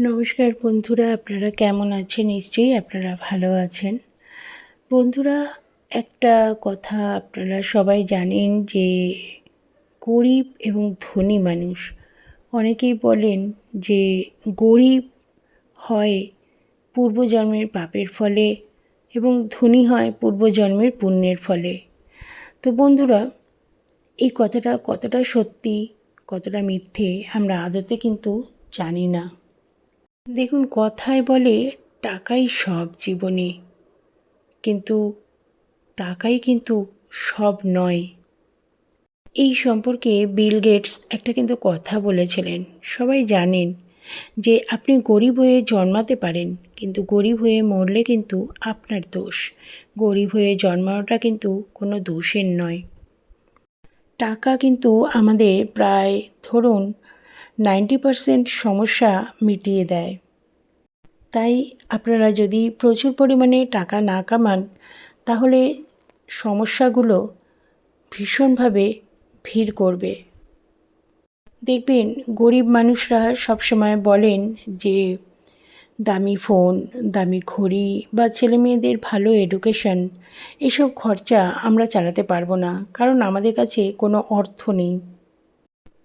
নমস্কার বন্ধুরা, আপনারা কেমন আছেন? নিশ্চয়ই আপনারা ভালো আছেন। বন্ধুরা, একটা কথা আপনারা সবাই জানেন যে, গরিব এবং ধনী মানুষ, অনেকেই বলেন যে, গরিব হয় পূর্বজন্মের পাপের ফলে এবং ধনী হয় পূর্বজন্মের পুণ্যের ফলে। তো বন্ধুরা, এই কথাটা কতটা সত্যি, কতটা মিথ্যে, আমরা আদতে কিন্তু জানি না। দেখুন, কথায় বলে টাকাই সব জীবনে। কিন্তু টাকাই কিন্তু সব নয়। এই সম্পর্কে বিল গেটস একটা কিন্তু কথা বলেছিলেন। সবাই জানেন যে আপনি গরিব হয়ে জন্মাতে পারেন, কিন্তু গরিব হয়ে মরলে কিন্তু আপনার দোষ। গরিব হয়ে জন্মানোটা কিন্তু কোনো দোষের নয়। টাকা কিন্তু আমাদের প্রায়, ধরুন, নাইনটি পারসেন্ট সমস্যা মিটিয়ে দেয়। তাই আপনারা যদি প্রচুর পরিমাণে টাকা না কামান, তাহলে সমস্যাগুলো ভীষণভাবে ভিড় করবে। দেখবেন গরিব মানুষরা সবসময় বলেন যে, দামি ফোন, দামি ঘড়ি বা ছেলে মেয়েদের ভালো এডুকেশন এসব খরচা আমরা চালাতে পারব না, কারণ আমাদের কাছে কোনো অর্থ নেই।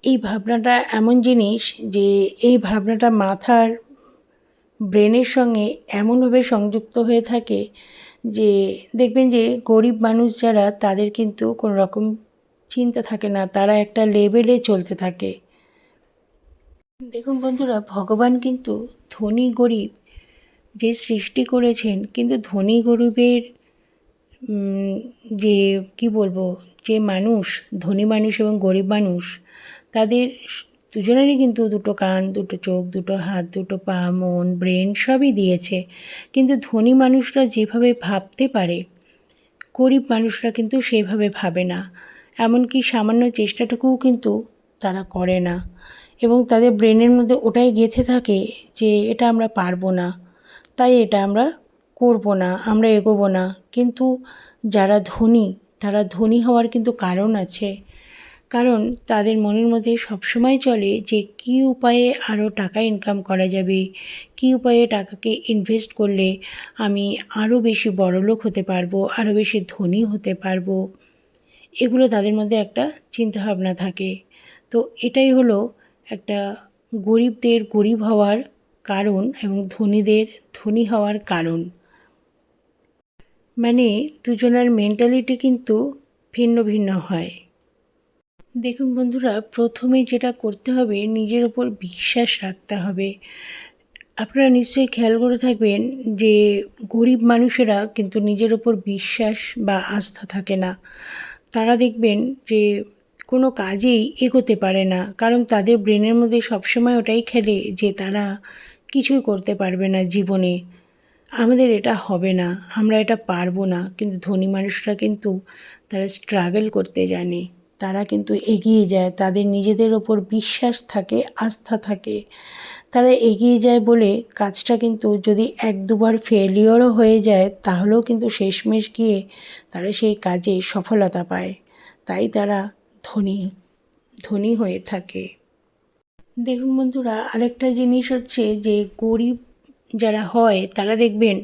এই ভাবনাটা এমন জিনিস যে, এই ভাবনাটা মাথার ব্রেনের সঙ্গে এমনভাবে সংযুক্ত হয়ে থাকে যে দেখবেন যে গরিব মানুষ যারা, তাদের কিন্তু কোনো রকম চিন্তা থাকে না। তারা একটা লেভেলে চলতে থাকে। দেখুন বন্ধুরা, ভগবান কিন্তু ধনী গরিব যে সৃষ্টি করেছেন, কিন্তু ধনী গরিবের যে কি বলব, যে মানুষ, ধনী মানুষ এবং গরিব মানুষ, তাদের দুজনেরই কিন্তু দুটো কান, দুটো চোখ, দুটো হাত, দুটো পা, মন, ব্রেন সবই দিয়েছে। কিন্তু ধনী মানুষরা যেভাবে ভাবতে পারে, গরিব মানুষরা কিন্তু সেভাবে ভাবে না। এমনকি সামান্য চেষ্টাটুকুও কিন্তু তারা করে না। এবং তাদের ব্রেনের মধ্যে ওটাই গেঁথে থাকে যে এটা আমরা পারব না। তাই এটা আমরা করব না, আমরা এগোবো না। কিন্তু যারা ধনী, তারা ধনী হওয়ার কিন্তু কারণ আছে। কারণ তাদের মনের মধ্যে সবসময় চলে যে কী উপায়ে আরও টাকা ইনকাম করা যাবে, কী উপায়ে টাকাকে ইনভেস্ট করলে আমি আরও বেশি বড়লোক হতে পারব, আরও বেশি ধনী হতে পারব। এগুলো তাদের মধ্যে একটা চিন্তাভাবনা থাকে। তো এটাই হলো একটা গরিবদের গরিব হওয়ার কারণ এবং ধনীদের ধনী হওয়ার কারণ। মানে দুজনের মেন্টালিটি কিন্তু ভিন্ন ভিন্ন হয়। দেখুন বন্ধুরা, প্রথমে যেটা করতে হবে, নিজের ওপর বিশ্বাস রাখতে হবে। আপনারা নিশ্চয়ই খেয়াল করে থাকবেন যে গরিব মানুষেরা কিন্তু নিজের ওপর বিশ্বাস বা আস্থা থাকে না। তারা দেখবেন যে কোনো কাজেই এগোতে পারে না, কারণ তাদের ব্রেনের মধ্যে সবসময় ওটাই খেলে যে তারা কিছুই করতে পারবে না জীবনে। আমাদের এটা হবে না, আমরা এটা পারব না, কিন্তু ধনী মানুষরা কিন্তু তারা স্ট্রাগল করতে জানে। তারা কিন্তু এগিয়ে যায়, তাদের নিজেদের ওপর বিশ্বাস থাকে, আস্থা থাকে। তারা এগিয়ে যায় বলে কাজটা কিন্তু যদি এক দুবার ফেলিওরও হয়ে যায়, তাহলেও কিন্তু শেষমেশ গিয়ে তারা সেই কাজে সফলতা পায়। তাই তারা ধনী ধনী হয়ে থাকে। দেখুন বন্ধুরা, আরেকটা জিনিস হচ্ছে যে গরিব যারা হয়, তারা দেখবেন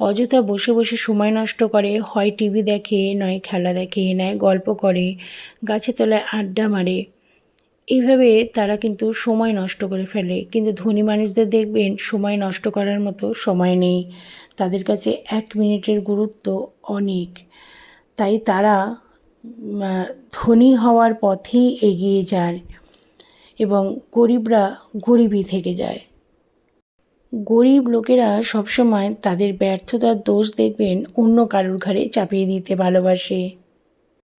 অযথা বসে বসে সময় নষ্ট করে, হয় টিভি দেখে, নয় খেলা দেখে, নয় গল্প করে, গাছে তলায় আড্ডা মারে। এইভাবে তারা কিন্তু সময় নষ্ট করে ফেলে। কিন্তু ধনী মানুষদের দেখবেন সময় নষ্ট করার মতো সময় নেই। তাদের কাছে এক মিনিটের গুরুত্ব অনেক। তাই তারা ধনী হওয়ার পথেই এগিয়ে যায় এবং গরিবরা গরিবই থেকে যায়। গরিব লোকেরা সবসময় তাদের ব্যর্থতার দোষ দেখবেন অন্য কারুর ঘরে চাপিয়ে দিতে ভালোবাসে।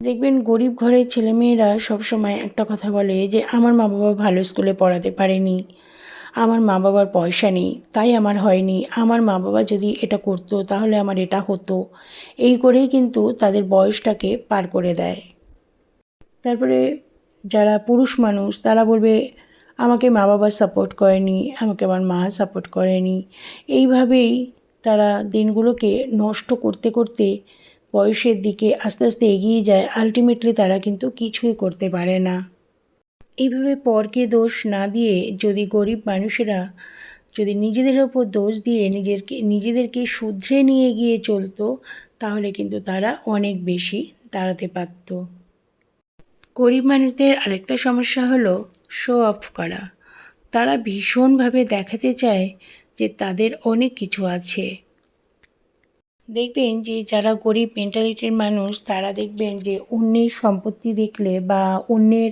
দেখবেন গরিব ঘরের ছেলেমেয়েরা সবসময় একটা কথা বলে যে, আমার মা বাবা ভালো স্কুলে পড়াতে পারেনি। আমার মা বাবার পয়সা নেই, তাই আমার হয়নি। আমার মা বাবা যদি এটা করতো, তাহলে আমার এটা হতো। এই করেই কিন্তু তাদের বয়সটাকে পার করে দেয়। তারপরে যারা পুরুষ মানুষ, তারা বলবে আমাকে মা বাবা সাপোর্ট করেনি, আমাকে আমার মা সাপোর্ট করেনি। এইভাবেই তারা দিনগুলোকে নষ্ট করতে করতে বয়সের দিকে আস্তে আস্তে এগিয়ে যায় আলটিমেটলি তারা কিন্তু কিছুই করতে পারে না। এইভাবে পরকে দোষ না দিয়ে যদি গরিব মানুষেরা যদি নিজেদের ওপর দোষ দিয়ে নিজেরকে, নিজেদেরকে শুধরে নিয়ে গিয়ে চলতো, তাহলে কিন্তু তারা অনেক বেশি দাঁড়াতে পারত। গরিব মানুষদের আরেকটা সমস্যা হলো শো অফ করা। তারা ভীষণভাবে দেখাতে চায় যে তাদের অনেক কিছু আছে। দেখবেন যে যারা গরিব মেন্টালিটির মানুষ, তারা দেখবেন যে অন্যের সম্পত্তি দেখলে বা অন্যের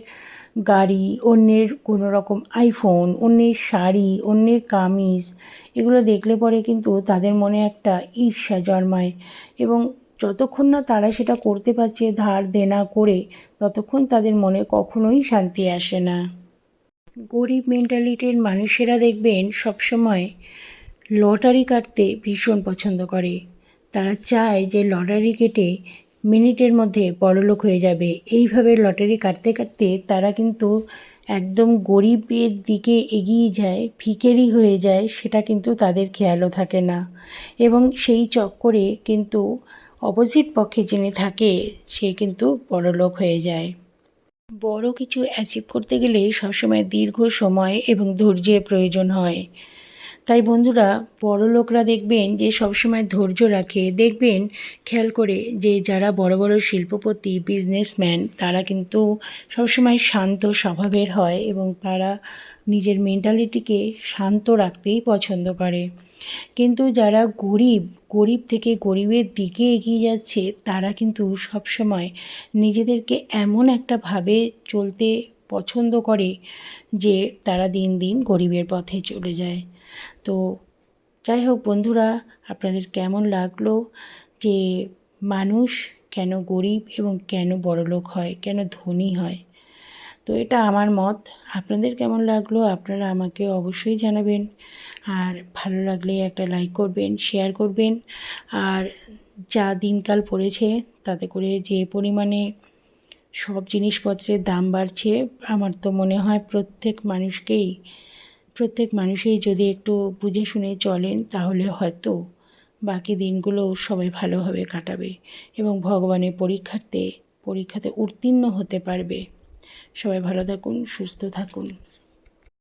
গাড়ি, অন্যের কোনো রকম আইফোন অন্যের শাড়ি, অন্যের কামিজ, এগুলো দেখলে পরে কিন্তু তাদের মনে একটা ঈর্ষা জন্মায়। এবং যতক্ষণ না তারা সেটা করতে পারছে ধার দেনা করে, ততক্ষণ তাদের মনে কখনোই শান্তি আসে না। গরিব মেন্টালিটির মানুষেরা দেখবেন সবসময় লটারি কাটতে ভীষণ পছন্দ করে। তারা চায় যে লটারি কেটে মিনিটের মধ্যে বড়লোক হয়ে যাবে। এইভাবে লটারি কাটতে কাটতে তারা কিন্তু একদম গরিবের দিকে এগিয়ে যায় ভিকেরি হয়ে যায়, সেটা কিন্তু তাদের খেয়ালও থাকে না। এবং সেই চক্করে কিন্তু অপোজিট পক্ষে যিনি থাকে, সে কিন্তু বড়লোক হয়ে যায়। বড় কিছু অ্যাচিভ করতে গেলে সবসময় দীর্ঘ সময় এবং ধৈর্যের প্রয়োজন হয়। তাই বন্ধুরা বড় লোকরা দেখবেন যে সবসময় ধৈর্য রাখে, দেখবেন খেয়াল করে যে যারা বড় বড় শিল্পপতি বিজনেসম্যান তারা কিন্তু সবসময় শান্ত স্বভাবের হয় এবং তারা নিজের মেন্টালিটিকে শান্ত রাখতেই পছন্দ করে। কিন্তু যারা গরিব গরিব থেকে গরিবের দিকে এগিয়ে যাচ্ছে, তারা কিন্তু সবসময় নিজেদেরকে এমন একটা ভাবে চলতে পছন্দ করে যে তারা দিন দিন গরিবের পথে চলে যায়। তো যাই হোক বন্ধুরা, আপনাদের কেমন লাগল যে মানুষ কেন গরিব এবং কেন বড়লোক হয়, কেন ধনী হয়? তো এটা আমার মত। আপনাদের কেমন লাগল আপনারা আমাকে অবশ্যই জানাবেন। আর ভালো লাগলে একটা লাইক করবেন শেয়ার করবেন। আর যা দিনকাল পড়েছে তাতে করে যে পরিমাণে সব জিনিসপত্রের দাম বাড়ছে, আমার তো মনে হয় প্রত্যেক মানুষকেই প্রত্যেক মানুষই যদি একটু বুঝে শুনে চলেন, তাহলে হয়তো বাকি দিনগুলো সবাই ভালোভাবে কাটাবে এবং ভগবানের পরীক্ষার্থে, পরীক্ষাতে উত্তীর্ণ হতে পারবে। সবাই ভালো থাকুন, সুস্থ থাকুন।